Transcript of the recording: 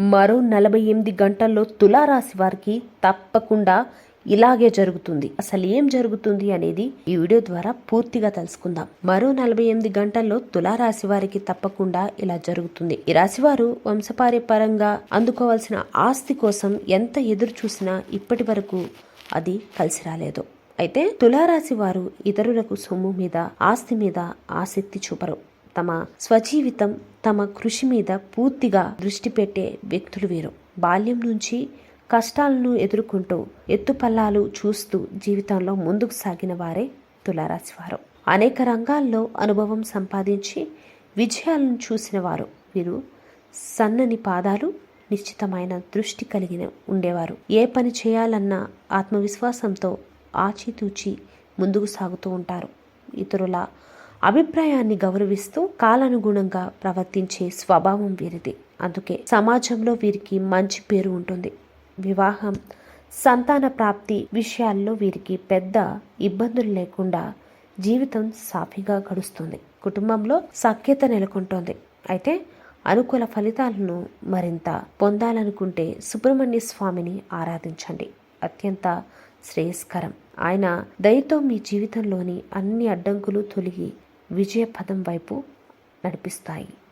మరో నలభై ఎనిమిది గంటల్లో తులారాశి వారికి తప్పకుండా ఇలాగే జరుగుతుంది. అసలు ఏం జరుగుతుంది అనేది ఈ వీడియో ద్వారా పూర్తిగా తెలుసుకుందాం. మరో నలభై ఎనిమిది గంటల్లో తులారాశి వారికి తప్పకుండా ఇలా జరుగుతుంది. ఈ రాశి వారు వంశపార్యపరంగా అందుకోవాల్సిన ఆస్తి కోసం ఎంత ఎదురు చూసినా ఇప్పటి వరకు అది కలిసి రాలేదు. అయితే తులారాశి వారు ఇతరులకు సొమ్ము మీద ఆస్తి మీద ఆసక్తి చూపరు. తమ స్వజీవితం తమ కృషి మీద పూర్తిగా దృష్టి పెట్టే వ్యక్తులు వీరు. బాల్యం నుంచి కష్టాలను ఎదుర్కొంటూ ఎత్తుపల్లాలు చూస్తూ జీవితంలో ముందుకు సాగిన వారే తులారాశి వారు అనేక రంగాల్లో అనుభవం సంపాదించి విజయాలను చూసిన వారు. వీరు సన్నని పాదాలు నిశ్చితమైన దృష్టి కలిగిన ఉండేవారు. ఏ పని చేయాలన్న ఆత్మవిశ్వాసంతో ఆచితూచి ముందుకు సాగుతూ ఉంటారు. ఇతరుల అభిప్రాయాన్ని గౌరవిస్తూ కాలానుగుణంగా ప్రవర్తించే స్వభావం వీరిది. అందుకే సమాజంలో వీరికి మంచి పేరు ఉంటుంది. వివాహం సంతాన ప్రాప్తి విషయాల్లో వీరికి పెద్ద ఇబ్బందులు లేకుండా జీవితం సాఫీగా గడుస్తుంది. కుటుంబంలో సఖ్యత నెలకొంటోంది. అయితే అనుకూల ఫలితాలను మరింత పొందాలనుకుంటే సుబ్రహ్మణ్య స్వామిని ఆరాధించండి. అత్యంత శ్రేయస్కరం. ఆయన దయతో మీ జీవితంలోని అన్ని అడ్డంకులు తొలగి విజయపదం వైపు నడిపిస్తాయి.